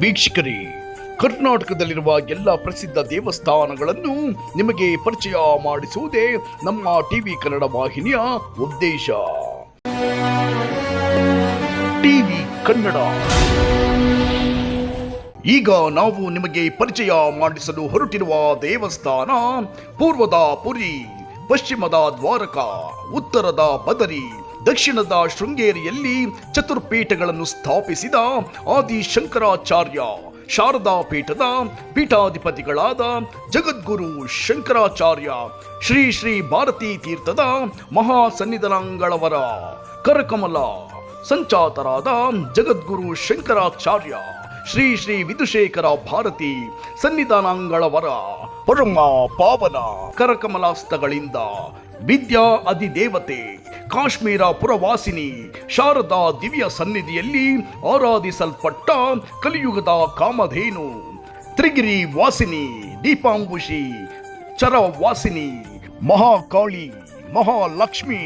ವೀಕ್ಷಕರೇ, ಕರ್ನಾಟಕದಲ್ಲಿರುವ ಎಲ್ಲ ಪ್ರಸಿದ್ಧ ದೇವಸ್ಥಾನಗಳನ್ನು ನಿಮಗೆ ಪರಿಚಯ ಮಾಡಿಸುವುದೇ ನಮ್ಮ ಟಿವಿ ಕನ್ನಡ ವಾಹಿನಿಯ ಉದ್ದೇಶ. ಟಿವಿ ಕನ್ನಡ. ಈಗ ನಾವು ನಿಮಗೆ ಪರಿಚಯ ಮಾಡಿಸಲು ಹೊರಟಿರುವ ದೇವಸ್ಥಾನ ಪೂರ್ವದ ಪುರಿ, ಪಶ್ಚಿಮದ ದ್ವಾರಕ, ಉತ್ತರದ ಬದರಿ ದಕ್ಷಿಣದ ಶೃಂಗೇರಿಯಲ್ಲಿ ಚತುರ್ಪೀಠಗಳನ್ನು ಸ್ಥಾಪಿಸಿದ ಆದಿಶಂಕರಾಚಾರ್ಯ ಶಾರದಾ ಪೀಠದ ಪೀಠಾಧಿಪತಿಗಳಾದ ಜಗದ್ಗುರು ಶಂಕರಾಚಾರ್ಯ, ಶ್ರೀ ಶ್ರೀ ಭಾರತೀ ತೀರ್ಥದ ಮಹಾ ಸನ್ನಿಧಾನಗಳವರ ಕರಕಮಲ, ಸಂಚಾತರಾದ ಜಗದ್ಗುರು ಶಂಕರಾಚಾರ್ಯ. ಶ್ರೀ ಶ್ರೀ ವಿದುಶೇಖರ ಭಾರತಿ ಸನ್ನಿಧಾನಾಂಗಳವರ ಪರಮ ಪಾವನ ಕರಕಮಲಾಸ್ತಗಳಿಂದ ವಿದ್ಯಾ ಅಧಿದೇವತೆ ಕಾಶ್ಮೀರ ಪುರವಾಸಿನಿ ಶಾರದಾ ದಿವ್ಯ ಸನ್ನಿಧಿಯಲ್ಲಿ ಆರಾಧಿಸಲ್ಪಟ್ಟ ಕಲಿಯುಗದ ಕಾಮಧೇನು ತ್ರಿಗಿರಿ ವಾಸಿನಿ, ದೀಪಾಂಬುಷಿ, ಚರವಾಸಿನಿ, ಮಹಾಕಾಳಿ, ಮಹಾಲಕ್ಷ್ಮಿ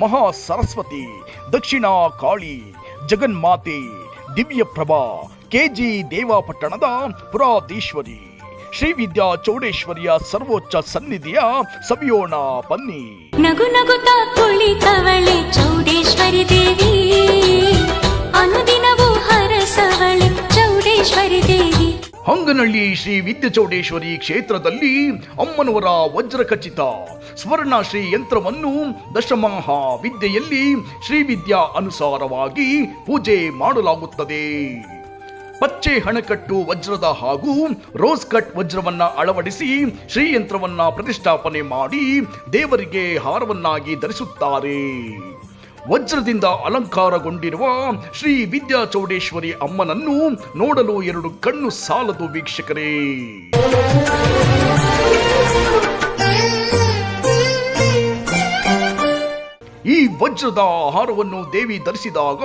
ಮಹಾ ಸರಸ್ವತಿ ದಕ್ಷಿಣ ಕಾಳಿ ಜಗನ್ಮಾತೆ, ದಿವ್ಯಪ್ರಭಾ ಕೆಜಿ ದೇವಾಪಟ್ಟಣದ ಪುರಾಧೀಶ್ವರಿ ಶ್ರೀ ವಿದ್ಯಾ ಚೌಡೇಶ್ವರಿಯ ಸರ್ವೋಚ್ಚ ಸನ್ನಿಧಿಯ ಸವಿಯೋಣ ಬನ್ನಿ. ನಗು ನಗುತ್ತ ಕುಳಿತವಳೆ ಚೌಡೇಶ್ವರಿ ದೇವಿ. ಅನುದಿನವೂ ಹರಸವಳೆ ಚೌಡೇಶ್ವರಿ ದೇವಿ. ಹಂಗನಹಳ್ಳಿ ಶ್ರೀ ವಿದ್ಯಚೌಡೇಶ್ವರಿ ಕ್ಷೇತ್ರದಲ್ಲಿ ಅಮ್ಮನವರ ವಜ್ರ ಖಚಿತ ಸ್ವರ್ಣ ಶ್ರೀ ಯಂತ್ರವನ್ನು ದಶಮಹಾ ವಿದ್ಯೆಯಲ್ಲಿ ಶ್ರೀ ವಿದ್ಯಾ ಅನುಸಾರವಾಗಿ ಪೂಜೆ ಮಾಡಲಾಗುತ್ತದೆ. ಪಚ್ಚೆ ಹಣಕಟ್ಟು ವಜ್ರದ ಹಾಗೂ ರೋಸ್ ಕಟ್ ವಜ್ರವನ್ನ ಅಳವಡಿಸಿ ಶ್ರೀಯಂತ್ರವನ್ನ ಪ್ರತಿಷ್ಠಾಪನೆ ಮಾಡಿ ದೇವರಿಗೆ ಹಾರವನ್ನಾಗಿ ಧರಿಸುತ್ತಾರೆ. ವಜ್ರದಿಂದ ಅಲಂಕಾರಗೊಂಡಿರುವ ಶ್ರೀ ವಿದ್ಯಾ ಚೌಡೇಶ್ವರಿ ಅಮ್ಮನನ್ನು ನೋಡಲು ಎರಡು ಕಣ್ಣು ಸಾಲದು ವೀಕ್ಷಕರೇ. ವಜ್ರದ ಆಹಾರವನ್ನು ದೇವಿ ಧರಿಸಿದಾಗ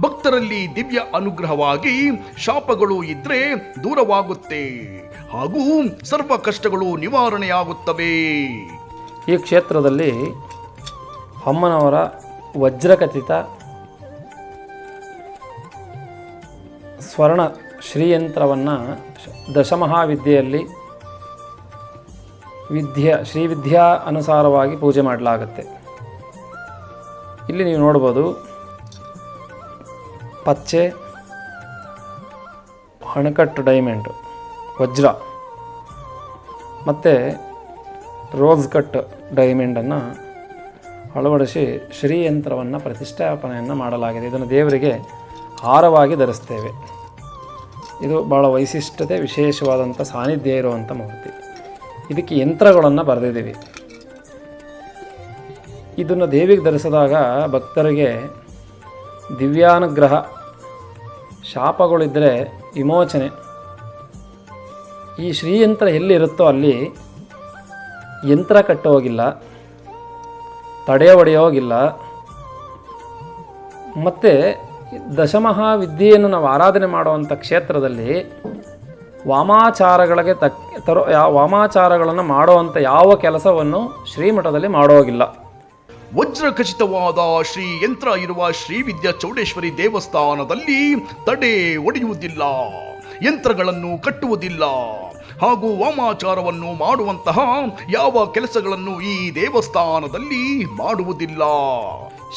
ಭಕ್ತರಲ್ಲಿ ದಿವ್ಯ ಅನುಗ್ರಹವಾಗಿ ಶಾಪಗಳು ಇದ್ರೆ ದೂರವಾಗುತ್ತೆ. ಹಾಗೂ ಸರ್ವ ಕಷ್ಟಗಳು ನಿವಾರಣೆಯಾಗುತ್ತವೆ. ಈ ಕ್ಷೇತ್ರದಲ್ಲಿ ಅಮ್ಮನವರ ವಜ್ರಕಥಿತ ಸ್ವರ್ಣ ಶ್ರೀಯಂತ್ರವನ್ನು ದಶಮಹಾವಿದ್ಯೆಯಲ್ಲಿ ವಿದ್ಯೆ ಶ್ರೀವಿದ್ಯಾ ಅನುಸಾರವಾಗಿ ಪೂಜೆ ಮಾಡಲಾಗುತ್ತೆ. ಇಲ್ಲಿ ನೀವು ನೋಡ್ಬೋದು ಪಚ್ಚೆ ಹಣಕಟ್ಟು ಡೈಮಂಡ್, ವಜ್ರ. ಮತ್ತು ರೋಸ್ ಕಟ್ ಡೈಮಂಡನ್ನು ಅಳವಡಿಸಿ ಶ್ರೀಯಂತ್ರವನ್ನು ಪ್ರತಿಷ್ಠಾಪನೆಯನ್ನು ಮಾಡಲಾಗಿದೆ. ಇದನ್ನು ದೇವರಿಗೆ ಹಾರವಾಗಿ ಧರಿಸ್ತೇವೆ. ಇದು ಭಾಳ ವೈಶಿಷ್ಟ್ಯತೆ ವಿಶೇಷವಾದಂಥ ಸಾನ್ನಿಧ್ಯ ಇರುವಂಥ ಮೂರ್ತಿ. ಇದಕ್ಕೆ ಯಂತ್ರಗಳನ್ನು ಬರೆದಿದ್ದೀವಿ. ಇದನ್ನು ದೇವಿಗೆ ಧರಿಸಿದಾಗ ಭಕ್ತರಿಗೆ ದಿವ್ಯಾನುಗ್ರಹ, ಶಾಪಗಳಿದ್ದರೆ ವಿಮೋಚನೆ. ಈ ಶ್ರೀಯಂತ್ರ ಎಲ್ಲಿರುತ್ತೋ ಅಲ್ಲಿ ಯಂತ್ರ ಕಟ್ಟೋಗಿಲ್ಲ, ತಡೆ ಹೊಡೆಯೋಗಿಲ್ಲ ಮತ್ತು ದಶಮಹಾವಿದ್ಯೆಯನ್ನು ನಾವು ಆರಾಧನೆ ಮಾಡುವಂಥ ಕ್ಷೇತ್ರದಲ್ಲಿ ವಾಮಾಚಾರಗಳಿಗೆ ತಕ್ಕ, ತರೋ ವಾಮಾಚಾರಗಳನ್ನು ಮಾಡುವಂಥ ಯಾವ ಕೆಲಸವನ್ನು ಶ್ರೀಮಠದಲ್ಲಿ ಮಾಡೋಗಿಲ್ಲ. ವಜ್ರ ಖಚಿತವಾದ ಶ್ರೀ ಯಂತ್ರ ಇರುವ ಶ್ರೀ ವಿದ್ಯಾ ಚೌಡೇಶ್ವರಿ ದೇವಸ್ಥಾನದಲ್ಲಿ ತಡೆ ಒಡೆಯುವುದಿಲ್ಲ, ಯಂತ್ರಗಳನ್ನು ಕಟ್ಟುವುದಿಲ್ಲ. ಹಾಗೂ ವಾಮಾಚಾರವನ್ನು ಮಾಡುವಂತಹ ಯಾವ ಕೆಲಸಗಳನ್ನು ಈ ದೇವಸ್ಥಾನದಲ್ಲಿ ಮಾಡುವುದಿಲ್ಲ.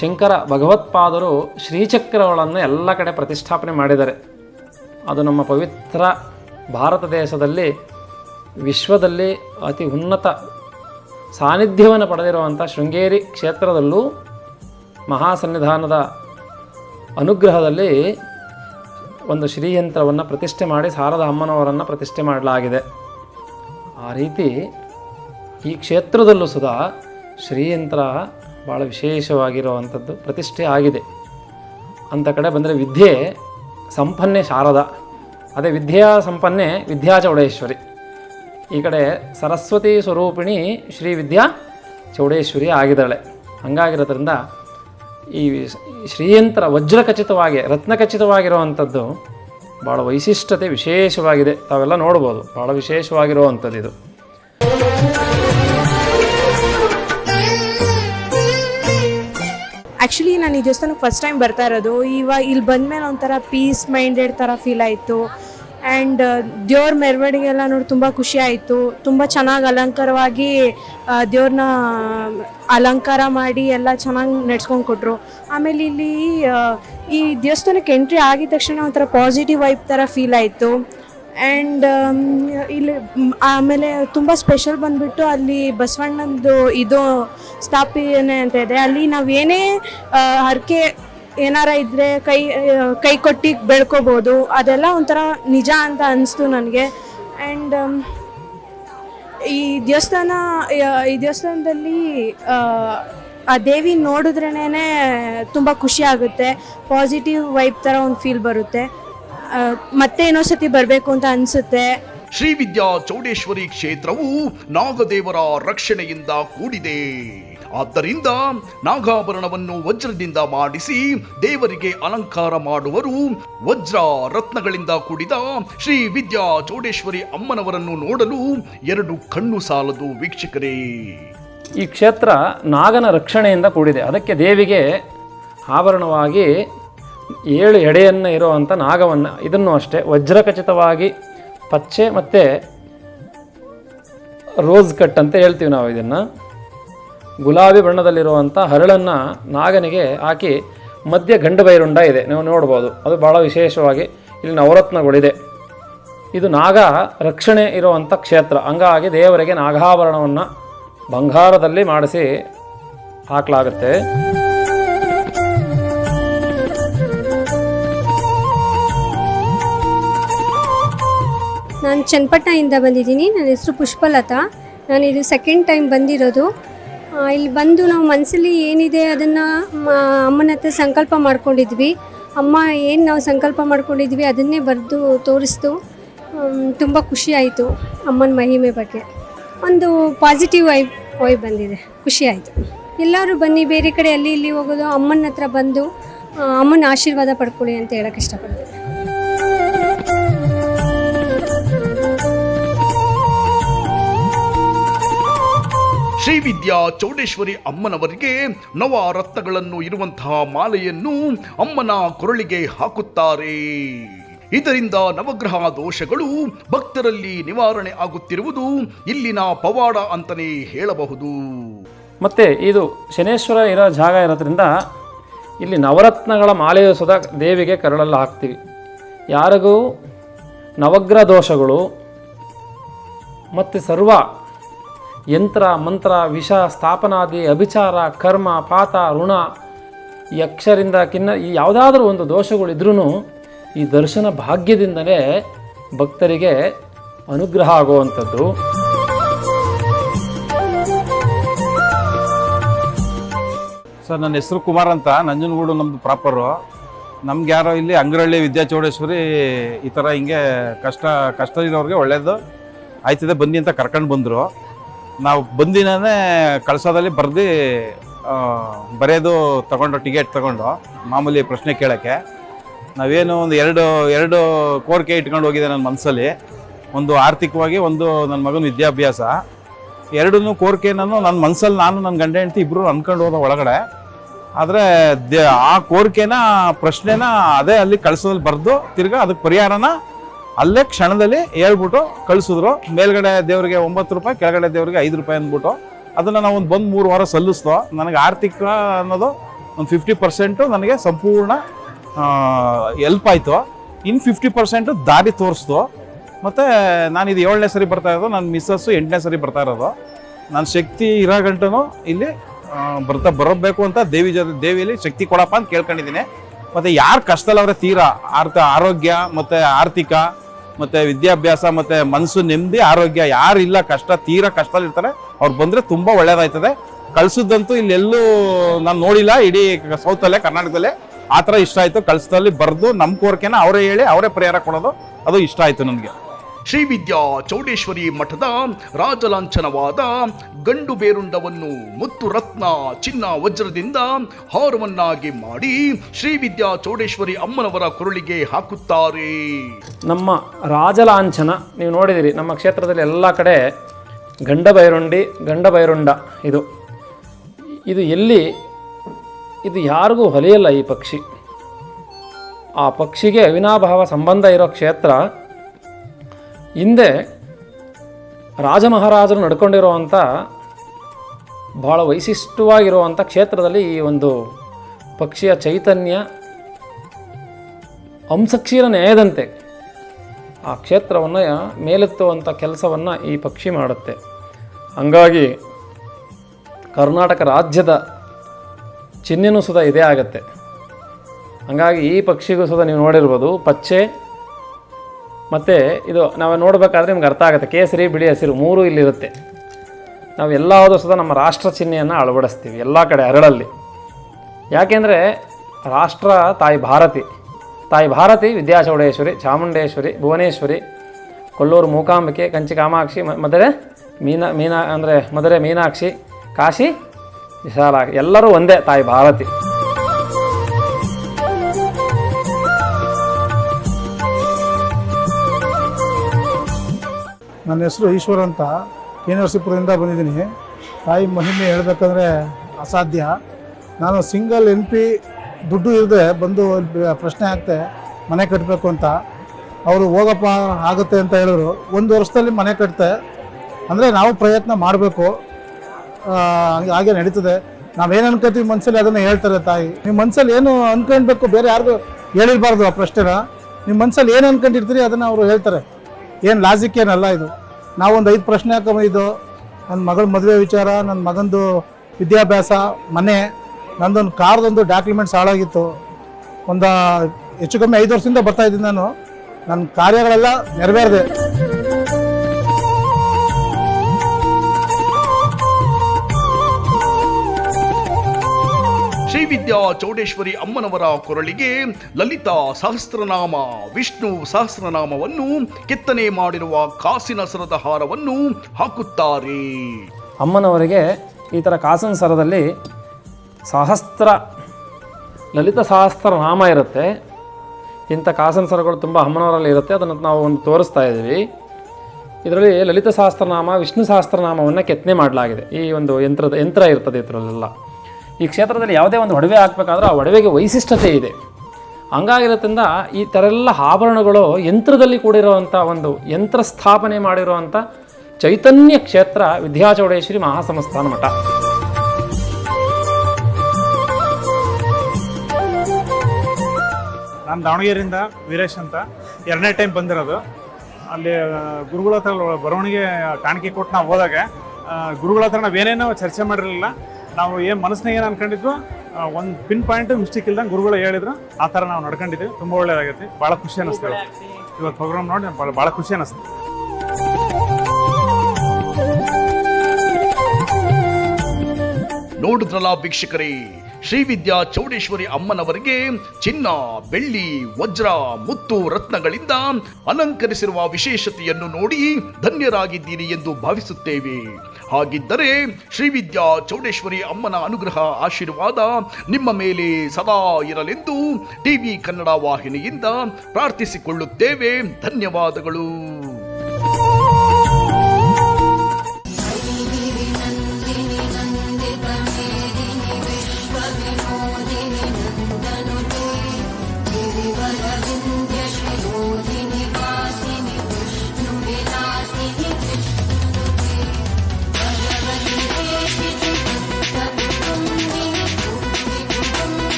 ಶಂಕರ ಭಗವತ್ಪಾದರು ಶ್ರೀಚಕ್ರಗಳನ್ನು ಎಲ್ಲ ಕಡೆ ಪ್ರತಿಷ್ಠಾಪನೆ ಮಾಡಿದ್ದಾರೆ ಅದು ನಮ್ಮ ಪವಿತ್ರ ಭಾರತ ದೇಶದಲ್ಲಿ ವಿಶ್ವದಲ್ಲಿ ಅತಿ ಉನ್ನತ ಸಾನ್ನಿಧ್ಯವನ್ನು ಪಡೆದಿರುವಂಥ ಶೃಂಗೇರಿ ಕ್ಷೇತ್ರದಲ್ಲೂ ಮಹಾಸನ್ನಿಧಾನದ ಅನುಗ್ರಹದಲ್ಲಿ ಒಂದು ಶ್ರೀಯಂತ್ರವನ್ನು ಪ್ರತಿಷ್ಠೆ ಮಾಡಿ ಸಾರದ ಅಮ್ಮನವರನ್ನು ಪ್ರತಿಷ್ಠೆ ಮಾಡಲಾಗಿದೆ. ಆ ರೀತಿ ಈ ಕ್ಷೇತ್ರದಲ್ಲೂ ಸುಧಾ ಶ್ರೀಯಂತ್ರ ಭಾಳ ವಿಶೇಷವಾಗಿರುವಂಥದ್ದು ಪ್ರತಿಷ್ಠೆ ಆಗಿದೆ. ಅಂತ ಕಡೆ ಬಂದರೆ ವಿದ್ಯೆ ಸಂಪನ್ನೆ ಶಾರದ. ಅದೇ ವಿದ್ಯಾ ಸಂಪನ್ನೆ ವಿದ್ಯಾ ಚೌಡೇಶ್ವರಿ ಈ ಕಡೆ ಸರಸ್ವತಿ ಸ್ವರೂಪಿಣಿ ಶ್ರೀ ವಿದ್ಯಾ ಚೌಡೇಶ್ವರಿ ಆಗಿದ್ದಾಳೆ. ಹಂಗಾಗಿರೋದ್ರಿಂದ ಈ ಶ್ರೀಯಂತ್ರ ವಜ್ರಖಚಿತವಾಗಿ, ರತ್ನಖಚಿತವಾಗಿರುವಂಥದ್ದು ಭಾಳ ವೈಶಿಷ್ಟ್ಯತೆ ವಿಶೇಷವಾಗಿದೆ. ತಾವೆಲ್ಲ ನೋಡ್ಬೋದು ಭಾಳ ವಿಶೇಷವಾಗಿರುವಂಥದ್ದು ಇದು. ಆ್ಯಕ್ಚುಲಿ ನಾನು ಈ ದೇವಸ್ಥಾನಕ್ಕೆ ಫಸ್ಟ್ ಟೈಮ್ ಬರ್ತಾ ಇರೋದು. ಇವಾಗ ಇಲ್ಲಿ ಬಂದಮೇಲೆ ಒಂಥರ ಪೀಸ್ ಮೈಂಡೆಡ್ ಥರ ಫೀಲ್ ಆಯಿತು. ಆ್ಯಂಡ್ ದೇವ್ರ ಮೆರವಣಿಗೆ ಎಲ್ಲ ನೋಡಿ ತುಂಬ ಖುಷಿ ಆಯಿತು. ತುಂಬ ಚೆನ್ನಾಗಿ ಅಲಂಕಾರವಾಗಿ ದೇವ್ರನ್ನ ಅಲಂಕಾರ ಮಾಡಿ ಎಲ್ಲ ಚೆನ್ನಾಗಿ ನಡ್ಸ್ಕೊಂಡು ಕೊಟ್ಟರು ಆಮೇಲೆ ಇಲ್ಲಿ ಈ ದೇವಸ್ಥಾನಕ್ಕೆ ಎಂಟ್ರಿ ಆಗಿದ ತಕ್ಷಣ ಒಂಥರ ಪಾಸಿಟಿವ್ ವೈಬ್ ಥರ ಫೀಲ್ ಆಯಿತು. ಆ್ಯಂಡ್ ಇಲ್ಲಿ ಆಮೇಲೆ ತುಂಬ ಸ್ಪೆಷಲ್ ಬಂದುಬಿಟ್ಟು ಅಲ್ಲಿ ಬಸವಣ್ಣಂದು ಇದು ಸ್ಥಾಪನೆ ಅಂತ ಇದೆ. ಅಲ್ಲಿ ನಾವು ಏನೇ ಹರಕೆ ಏನಾರ ಇದ್ದರೆ ಕೈ ಕೈ ಕೊಟ್ಟು ಬೆಳ್ಕೋಬೋದು. ಅದೆಲ್ಲ ಒಂಥರ ನಿಜ ಅಂತ ಅನಿಸ್ತು ನನಗೆ. ಆ್ಯಂಡ್ ಈ ದೇವಸ್ಥಾನ ಈ ದೇವಸ್ಥಾನದಲ್ಲಿ ಆ, ಆ ದೇವಿ ನೋಡಿದ್ರೇ ತುಂಬ ಖುಷಿ ಆಗುತ್ತೆ. ಪಾಸಿಟಿವ್ ವೈಬ್ ಥರ ಒಂದು ಫೀಲ್ ಬರುತ್ತೆ. ಮತ್ತೆ ಏನೋ ಸತಿ ಬರಬೇಕು ಅಂತ ಅನಿಸುತ್ತೆ. ಶ್ರೀ ವಿದ್ಯಾ ಚೌಡೇಶ್ವರಿ ಕ್ಷೇತ್ರವು ನಾಗದೇವರ ರಕ್ಷಣೆಯಿಂದ ಕೂಡಿದೆ. ಆದ್ದರಿಂದ ನಾಗಾಭರಣವನ್ನು ವಜ್ರದಿಂದ ಮಾಡಿಸಿ ದೇವರಿಗೆ ಅಲಂಕಾರ ಮಾಡುವರು. ವಜ್ರ ರತ್ನಗಳಿಂದ ಕೂಡಿದ ಶ್ರೀ ವಿದ್ಯಾ ಚೌಡೇಶ್ವರಿ ಅಮ್ಮನವರನ್ನು ನೋಡಲು ಎರಡು ಕಣ್ಣು ಸಾಲದು ವೀಕ್ಷಕರೇ. ಈ ಕ್ಷೇತ್ರ ನಾಗನ ರಕ್ಷಣೆಯಿಂದ ಕೂಡಿದೆ. ಅದಕ್ಕೆ ದೇವಿಗೆ ಆಭರಣವಾಗಿ ಏಳು ಎಡೆಯನ್ನು ಇರುವಂಥ ನಾಗವನ್ನು ಇದನ್ನು ಅಷ್ಟೇ ವಜ್ರಖಚಿತವಾಗಿ ಪಚ್ಚೆ ಮತ್ತು ರೋಸ್ ಕಟ್ ಅಂತ ಹೇಳ್ತೀವಿ ನಾವು ಇದನ್ನು. ಗುಲಾಬಿ ಬಣ್ಣದಲ್ಲಿರುವಂಥ ಹರಳನ್ನು ನಾಗನಿಗೆ ಹಾಕಿ ಮಧ್ಯ ಗಂಡು ಬೈರುಂಡ ಇದೆ. ನೀವು ನೋಡ್ಬೋದು. ಅದು ಭಾಳ ವಿಶೇಷವಾಗಿ ಇಲ್ಲಿ ನವರತ್ನಗಳಿದೆ. ಇದು ನಾಗ ರಕ್ಷಣೆ ಇರುವಂಥ ಕ್ಷೇತ್ರ. ಹಂಗಾಗಿ ದೇವರಿಗೆ ನಾಗಾಭರಣವನ್ನು ಬಂಗಾರದಲ್ಲಿ ಮಾಡಿಸಿ ಹಾಕಲಾಗುತ್ತೆ. ನಾನು ಚನ್ನಪಟ್ಟಣದಿಂದ ಬಂದಿದ್ದೀನಿ. ನನ್ನ ಹೆಸರು ಪುಷ್ಪಲತಾ. ನಾನು ಇದು ಸೆಕೆಂಡ್ ಟೈಮ್ ಬಂದಿರೋದು. ಇಲ್ಲಿ ಬಂದು ನಾವು ಮನಸ್ಸಲ್ಲಿ ಏನಿದೆ ಅದನ್ನು ಅಮ್ಮನ ಹತ್ರ ಸಂಕಲ್ಪ ಮಾಡ್ಕೊಂಡಿದ್ವಿ. ಅಮ್ಮ ಏನು ನಾವು ಸಂಕಲ್ಪ ಮಾಡ್ಕೊಂಡಿದ್ವಿ ಅದನ್ನೇ ಬರೆದು ತೋರಿಸ್ತು. ತುಂಬ ಖುಷಿ ಆಯಿತು ಅಮ್ಮನ ಮಹಿಮೆ ಬಗ್ಗೆ. ಒಂದು ಪಾಸಿಟಿವ್ ವೈಬ್ ವೈಬ್ ಬಂದಿದೆ. ಖುಷಿ ಆಯಿತು. ಎಲ್ಲರೂ ಬನ್ನಿ, ಬೇರೆ ಕಡೆ ಅಲ್ಲಿ ಇಲ್ಲಿ ಹೋಗೋದು ಅಮ್ಮನ ಹತ್ರ ಬಂದು ಅಮ್ಮನ ಆಶೀರ್ವಾದ ಪಡ್ಕೊಳ್ಳಿ ಅಂತ ಹೇಳೋಕ್ಕೆ ಇಷ್ಟಪಡ್ತೀನಿ. ಶ್ರೀ ವಿದ್ಯಾ ಚೌಡೇಶ್ವರಿ ಅಮ್ಮನವರಿಗೆ ನವ ರತ್ನಗಳನ್ನು ಇರುವಂತಹ ಮಾಲೆಯನ್ನು ಅಮ್ಮನ ಕೊರಳಿಗೆ ಹಾಕುತ್ತಾರೆ. ಇದರಿಂದ ನವಗ್ರಹ ದೋಷಗಳು ಭಕ್ತರಲ್ಲಿ ನಿವಾರಣೆ ಆಗುತ್ತಿರುವುದು ಇಲ್ಲಿನ ಪವಾಡ ಅಂತಲೇ ಹೇಳಬಹುದು. ಮತ್ತು ಇದು ಶನೇಶ್ವರ ಇರೋ ಜಾಗ ಇರೋದ್ರಿಂದ ಇಲ್ಲಿ ನವರತ್ನಗಳ ಮಾಲೆಯು ಸದಾ ದೇವಿಗೆ ಕರಳಲ್ಲಿ ಹಾಕ್ತೀವಿ. ಯಾರಿಗೂ ನವಗ್ರಹ ದೋಷಗಳು ಮತ್ತು ಸರ್ವ ಯಂತ್ರ, ಮಂತ್ರ, ವಿಷ, ಸ್ಥಾಪನಾದಿ, ಅಭಿಚಾರ, ಕರ್ಮ, ಪಾತ, ಋಣ ಯಕ್ಷರಿಂದ ಕಿನ್ನ ಯಾವುದಾದ್ರೂ ಒಂದು ದೋಷಗಳಿದ್ರೂ ಈ ದರ್ಶನ ಭಾಗ್ಯದಿಂದಲೇ ಭಕ್ತರಿಗೆ ಅನುಗ್ರಹ ಆಗುವಂಥದ್ದು. ಸರ್, ನನ್ನ ಹೆಸರು ಕುಮಾರ್ ಅಂತ. ನಂಜನಗೂಡು ನಮ್ಮದು ಪ್ರಾಪರು. ನಮ್ಗೆ ಯಾರೋ ಇಲ್ಲಿ ಅಂಗರಳ್ಳಿ ವಿದ್ಯಾಚೌಡೇಶ್ವರಿ ಈ ಥರ ಹಿಂಗೆ ಕಷ್ಟ ಕಷ್ಟ ಇರೋರಿಗೆ ಒಳ್ಳೇದು. ಆಯ್ತದೆ, ಬನ್ನಿ ಅಂತ ಕರ್ಕೊಂಡು ಬಂದರು. ನಾವು ಬಂದಿನೇ ಕಳ್ಸೋದಲ್ಲಿ ಬರ್ದು ಬರೆಯೋದು ತಗೊಂಡು, ಟಿಕೆಟ್ ತಗೊಂಡು, ಮಾಮೂಲಿ ಪ್ರಶ್ನೆ ಕೇಳೋಕ್ಕೆ. ನಾವೇನು ಒಂದು ಎರಡು ಎರಡು ಕೋರಿಕೆ ಇಟ್ಕೊಂಡು ಹೋಗಿದೆ ನನ್ನ ಮನಸ್ಸಲ್ಲಿ ಒಂದು ಆರ್ಥಿಕವಾಗಿ, ಒಂದು ನನ್ನ ಮಗನ ವಿದ್ಯಾಭ್ಯಾಸ. ಎರಡನ್ನೂ ಕೋರಿಕೆ ನಾನು ನನ್ನ ಮನಸ್ಸಲ್ಲಿ ನಾನು, ನನ್ನ ಗಂಡ ಹೆಂಡತಿ ಇಬ್ಬರು ಅನ್ಕೊಂಡು ಹೋದ ಒಳಗಡೆ. ಆದರೆ ಆ ಕೋರಿಕೆನ ಪ್ರಶ್ನೆನ ಅದೇ ಅಲ್ಲಿ ಕಳಿಸೋದಲ್ಲಿ ಬರೆದು ತಿರ್ಗಾ ಅದಕ್ಕೆ ಪರಿಹಾರನ ಅಲ್ಲೇ ಕ್ಷಣದಲ್ಲಿ ಹೇಳ್ಬಿಟ್ಟು ಕಳಿಸಿದ್ರು. ಮೇಲ್ಗಡೆ ದೇವರಿಗೆ ಒಂಬತ್ತು ರೂಪಾಯಿ, ಕೆಳಗಡೆ ದೇವರಿಗೆ ಐದು ರೂಪಾಯಿ ಅಂದ್ಬಿಟ್ಟು. ಅದನ್ನು ನಾವು ಒಂದು ಬಂದು ಮೂರು ವಾರ ಸಲ್ಲಿಸ್ತೋ ನನಗೆ ಆರ್ಥಿಕ ಅನ್ನೋದು ಒಂದು ಫಿಫ್ಟಿ ಪರ್ಸೆಂಟು ನನಗೆ ಸಂಪೂರ್ಣ ಎಲ್ಪ್ ಆಯಿತು. ಇನ್ನು ಫಿಫ್ಟಿ ಪರ್ಸೆಂಟು ದಾರಿ ತೋರಿಸ್ತು ಮತ್ತು ನಾನು ಇದು ಏಳನೇ ಸರಿ ಬರ್ತಾ ಇರೋದು ನನ್ನ ಮಿಸ್ಸಸ್ಸು ಎಂಟನೇ ಸರಿ ಬರ್ತಾ ಇರೋದು. ನನ್ನ ಶಕ್ತಿ ಇರೋ ಗಂಟನು ಇಲ್ಲಿ ಬರ್ತಾ ಬರಬೇಕು ಅಂತ ದೇವಿ ಜೊತೆ, ದೇವಿಯಲ್ಲಿ ಶಕ್ತಿ ಕೊಡಪ್ಪ ಅಂತ ಕೇಳ್ಕೊಂಡಿದ್ದೀನಿ. ಮತ್ತು ಯಾರು ಕಷ್ಟದಲ್ಲವ್ರೆ ತೀರಾ? ಆರ್ಥ ಆರೋಗ್ಯ, ಮತ್ತು ಆರ್ಥಿಕ ಮತ್ತು ವಿದ್ಯಾಭ್ಯಾಸ ಮತ್ತು ಮನಸ್ಸು ನೆಮ್ಮದಿ, ಆರೋಗ್ಯ ಯಾರಿಲ್ಲ ಕಷ್ಟ, ತೀರಾ ಕಷ್ಟದಲ್ಲಿ ಇರ್ತಾರೆ. ಅವ್ರು ಬಂದರೆ ತುಂಬ ಒಳ್ಳೆಯದಾಯ್ತದೆ ಕಳ್ಸೋದಂತೂ ಇಲ್ಲೆಲ್ಲೂ ನಾನು ನೋಡಿಲ್ಲ, ಇಡೀ ಸೌತಲ್ಲೇ, ಕರ್ನಾಟಕದಲ್ಲೇ. ಆ ಥರ ಇಷ್ಟ ಆಯಿತು ಕಳ್ಸದಲ್ಲಿ ಬರೆದು ನಮ್ಮ ಕೋರಿಕೆನ ಅವರೇ ಹೇಳಿ, ಅವರೇ ಪರಿಹಾರ ಕೊಡೋದು, ಅದು ಇಷ್ಟ ಆಯಿತು ನನಗೆ ಶ್ರೀ ವಿದ್ಯಾ ಚೌಡೇಶ್ವರಿ ಮಠದ ರಾಜಲಾಂಛನವಾದ ಗಂಡು ಬೇರುಂಡವನ್ನು ಮುತ್ತು ರತ್ನ ಚಿನ್ನ ವಜ್ರದಿಂದ ಹಾರವನ್ನಾಗಿ ಮಾಡಿ ಶ್ರೀ ವಿದ್ಯಾ ಚೌಡೇಶ್ವರಿ ಅಮ್ಮನವರ ಕುರುಳಿಗೆ ಹಾಕುತ್ತಾರೆ. ನಮ್ಮ ರಾಜಲಾಂಛನ, ನೀವು ನೋಡಿದಿರಿ, ನಮ್ಮ ಕ್ಷೇತ್ರದಲ್ಲಿ ಎಲ್ಲ ಕಡೆ ಗಂಡ ಬೈರುಂಡಿ, ಗಂಡ ಬೈರುಂಡ ಇದು. ಇದು ಎಲ್ಲಿ, ಇದು ಯಾರಿಗೂ ಹೊಲೆಯಲ್ಲ ಈ ಪಕ್ಷಿ. ಆ ಪಕ್ಷಿಗೆ ಅವಿನಾಭಾವ ಸಂಬಂಧ ಇರೋ ಕ್ಷೇತ್ರ ಹಿಂದೆ ರಾಜಮಹಾರಾಜರು ನಡ್ಕೊಂಡಿರುವಂಥ ಭಾಳ ವೈಶಿಷ್ಟ್ಯವಾಗಿರುವಂಥ ಕ್ಷೇತ್ರದಲ್ಲಿ ಈ ಒಂದು ಪಕ್ಷಿಯ ಚೈತನ್ಯ ಹಂಸಕ್ಷೀರ ನ್ಯಾಯದಂತೆ ಆ ಕ್ಷೇತ್ರವನ್ನು ಮೇಲೆತ್ತುವಂಥ ಕೆಲಸವನ್ನು ಈ ಪಕ್ಷಿ ಮಾಡುತ್ತೆ. ಹಂಗಾಗಿ ಕರ್ನಾಟಕ ರಾಜ್ಯದ ಚಿಹ್ನೆನೂ ಸುದ ಇದೇ ಆಗತ್ತೆ. ಹಂಗಾಗಿ ಈ ಪಕ್ಷಿಗೂ ಸುದ ನೀವು ನೋಡಿರ್ಬೋದು, ಪಚ್ಚೆ ಮತ್ತು ಇದು ನಾವು ನೋಡಬೇಕಾದ್ರೆ ನಿಮ್ಗೆ ಅರ್ಥ ಆಗುತ್ತೆ. ಕೇಸರಿ, ಬಿಳಿ ಹಸಿರು ಮೂರು ಇಲ್ಲಿರುತ್ತೆ. ನಾವು ಎಲ್ಲಾದರೂ ಸದಾ ನಮ್ಮ ರಾಷ್ಟ್ರ ಚಿಹ್ನೆಯನ್ನು ಅಳವಡಿಸ್ತೀವಿ ಎಲ್ಲ ಕಡೆ ಅರಳಲ್ಲಿ ಯಾಕೆಂದರೆ ರಾಷ್ಟ್ರ ತಾಯಿ ಭಾರತಿ. ತಾಯಿ ಭಾರತಿ, ವಿದ್ಯಾಚೌಡೇಶ್ವರಿ, ಚಾಮುಂಡೇಶ್ವರಿ, ಭುವನೇಶ್ವರಿ, ಕೊಲ್ಲೂರು, ಮೂಕಾಂಬಿಕೆ, ಕಂಚಿ, ಕಾಮಾಕ್ಷಿ ಮದುವೆ ಮೀನಾ ಮೀನಾ, ಅಂದರೆ ಮದುವೆ ಮೀನಾಕ್ಷಿ, ಕಾಶಿ, ವಿಶಾಲ, ಎಲ್ಲರೂ ಒಂದೇ ತಾಯಿ ಭಾರತಿ. ನನ್ನ ಹೆಸರು ಈಶ್ವರ್ ಅಂತ. ಕೆ ನರಸೀಪುರದಿಂದ ಬಂದಿದ್ದೀನಿ. ತಾಯಿ ಮಹಿಮೆ ಹೇಳಬೇಕಂದ್ರೆ ಅಸಾಧ್ಯ. ನಾನು ಸಿಂಗಲ್ ಎನ್ ಪಿ ದುಡ್ಡು ಇರದೆ ಬಂದು ಪ್ರಶ್ನೆ ಆಗ್ತೆ ಮನೆ ಕಟ್ಟಬೇಕು ಅಂತ. ಅವರು ಹೋಗಪ್ಪ, ಆಗುತ್ತೆ ಅಂತ ಹೇಳಿದ್ರು. ಒಂದು ವರ್ಷದಲ್ಲಿ ಮನೆ ಕಟ್ತೆ. ಅಂದರೆ ನಾವು ಪ್ರಯತ್ನ ಮಾಡಬೇಕು. ಹಾಗೆ ನಡೀತದೆ. ನಾವೇನು ಅನ್ಕೋತೀವಿ ಮನಸ್ಸಲ್ಲಿ ಅದನ್ನು ಹೇಳ್ತಾರೆ ತಾಯಿ. ನಿಮ್ಮ ಮನಸ್ಸಲ್ಲಿ ಏನು ಅನ್ಕೊಂಡ್ಬೇಕು, ಬೇರೆ ಯಾರಿಗೂ ಹೇಳಿರಬಾರ್ದು ಆ ಪ್ರಶ್ನೆನ. ನಿಮ್ಮ ಮನಸ್ಸಲ್ಲಿ ಏನು ಅನ್ಕೊಂಡಿರ್ತೀರಿ ಅದನ್ನು ಅವರು ಹೇಳ್ತಾರೆ. ಏನು ಲಾಜಿಕ್ ಏನಲ್ಲ ಇದು? ನಾವೊಂದು ಐದು ಪ್ರಶ್ನೆ ಹಾಕೊಂಬಂದಿದ್ದು ನನ್ನ ಮಗಳ ಮದುವೆ ವಿಚಾರ ನನ್ನ ಮಗಂದು ವಿದ್ಯಾಭ್ಯಾಸ, ಮನೆ, ನಂದೊಂದು ಕಾರ್ದೊಂದು ಡಾಕ್ಯುಮೆಂಟ್ಸ್ ಹಾಳಾಗಿತ್ತು. ಒಂದು, ಹೆಚ್ಚು ಕಮ್ಮಿ ಐದು ವರ್ಷದಿಂದ ಬರ್ತಾ ಇದ್ದೀನಿ ನಾನು. ನನ್ನ ಕಾರ್ಯಗಳೆಲ್ಲ ನೆರವೇರಿದೆ. ಶ್ರೀ ವಿದ್ಯಾ ಚೌಡೇಶ್ವರಿ ಅಮ್ಮನವರ ಕೊರಳಿಗೆ ಲಲಿತಾ ಸಹಸ್ರನಾಮ, ವಿಷ್ಣು ಸಹಸ್ರನಾಮವನ್ನು ಕೆತ್ತನೆ ಮಾಡಿರುವ ಕಾಸಿನ ಸರದ ಹಾರವನ್ನು ಹಾಕುತ್ತಾರೆ. ಅಮ್ಮನವರಿಗೆ ಈ ಥರ ಕಾಸಿನ ಸರದಲ್ಲಿ ಸಹಸ್ರ, ಲಲಿತ ಸಹಸ್ರನಾಮ ಇರುತ್ತೆ. ಇಂಥ ಕಾಸನ ಸರಗಳು ತುಂಬ ಅಮ್ಮನವರಲ್ಲಿ ಇರುತ್ತೆ. ಅದನ್ನು ನಾವು ಒಂದು ತೋರಿಸ್ತಾ ಇದ್ದೀವಿ. ಇದರಲ್ಲಿ ಲಲಿತ ಸಹಸ್ರನಾಮ, ವಿಷ್ಣು ಸಹಸ್ರನಾಮವನ್ನು ಕೆತ್ತನೆ ಮಾಡಲಾಗಿದೆ. ಈ ಒಂದು ಯಂತ್ರದ, ಯಂತ್ರ ಇರ್ತದೆ ಇದರಲ್ಲೆಲ್ಲ. ಈ ಕ್ಷೇತ್ರದಲ್ಲಿ ಯಾವುದೇ ಒಂದು ಒಡವೆ ಹಾಕಬೇಕಾದ್ರೂ ಆ ಒಡವೆಗೆ ವೈಶಿಷ್ಟ್ಯತೆ ಇದೆ. ಹಂಗಾಗಿರೋದ್ರಿಂದ ಈ ಥರ ಎಲ್ಲ ಆಭರಣಗಳು ಯಂತ್ರದಲ್ಲಿ ಕೂಡಿರುವಂಥ ಒಂದು ಯಂತ್ರ ಸ್ಥಾಪನೆ ಮಾಡಿರುವಂಥ ಚೈತನ್ಯ ಕ್ಷೇತ್ರ ವಿದ್ಯಾಚೌಡೇಶ್ವರಿ ಮಹಾಸಂಸ್ಥಾನ ಮಠ. ನಾನು ದಾವಣಗೆರೆಯಿಂದ ವೀರೇಶ್ ಅಂತ. ಎರಡನೇ ಟೈಮ್ ಬಂದಿರೋದು. ಅಲ್ಲಿ ಗುರುಗಳ ಹತ್ರ ಬರವಣಿಗೆ ಕಾಣಿಕೆ ಕೊಟ್ಟು ನಾವು ಹೋದಾಗ ಗುರುಗಳ ಹತ್ರ ನಾವೇನೇನೋ ಚರ್ಚೆ ಮಾಡಿರಲಿಲ್ಲ. ನಾವು ಏನು ಮನಸ್ಸಿನ ಏನು ಅನ್ಕೊಂಡಿದ್ವು ಒಂದು ಪಿನ್ ಪಾಯಿಂಟ್ ಮಿಸ್ಟೇಕ್ ಇಲ್ದಂಗೆ ಗುರುಗಳು ಹೇಳಿದ್ರು. ಆ ಥರ ನಾವು ನಡ್ಕೊಂಡಿದ್ದೀವಿ. ತುಂಬ ಒಳ್ಳೇದಾಗೈತಿ. ಭಾಳ ಖುಷಿ ಅನ್ನಿಸ್ತು ಇವತ್ತು. ಇವತ್ತು ಪ್ರೋಗ್ರಾಮ್ ನೋಡಿ ಭಾಳ ಭಾಳ ಖುಷಿ ಅನ್ನಿಸ್ತು ನೋಡಿದ್ರಲ್ಲ ವೀಕ್ಷಕರೇ ಶ್ರೀ ವಿದ್ಯಾ ಚೌಡೇಶ್ವರಿ ಅಮ್ಮನವರಿಗೆ ಚಿನ್ನ, ಬೆಳ್ಳಿ, ವಜ್ರ, ಮುತ್ತು ರತ್ನಗಳಿಂದ ಅಲಂಕರಿಸಿರುವ ವಿಶೇಷತೆಯನ್ನು ನೋಡಿ ಧನ್ಯರಾಗಿದ್ದೀರಿ ಎಂದು ಭಾವಿಸುತ್ತೇವೆ. ಹಾಗಿದ್ದರೆ ಶ್ರೀ ವಿದ್ಯಾ ಚೌಡೇಶ್ವರಿ ಅಮ್ಮನ ಅನುಗ್ರಹ, ಆಶೀರ್ವಾದ ನಿಮ್ಮ ಮೇಲೆ ಸದಾ ಇರಲೆಂದು ಟಿವಿ ಕನ್ನಡ ವಾಹಿನಿಯಿಂದ ಪ್ರಾರ್ಥಿಸಿಕೊಳ್ಳುತ್ತೇವೆ. ಧನ್ಯವಾದಗಳು.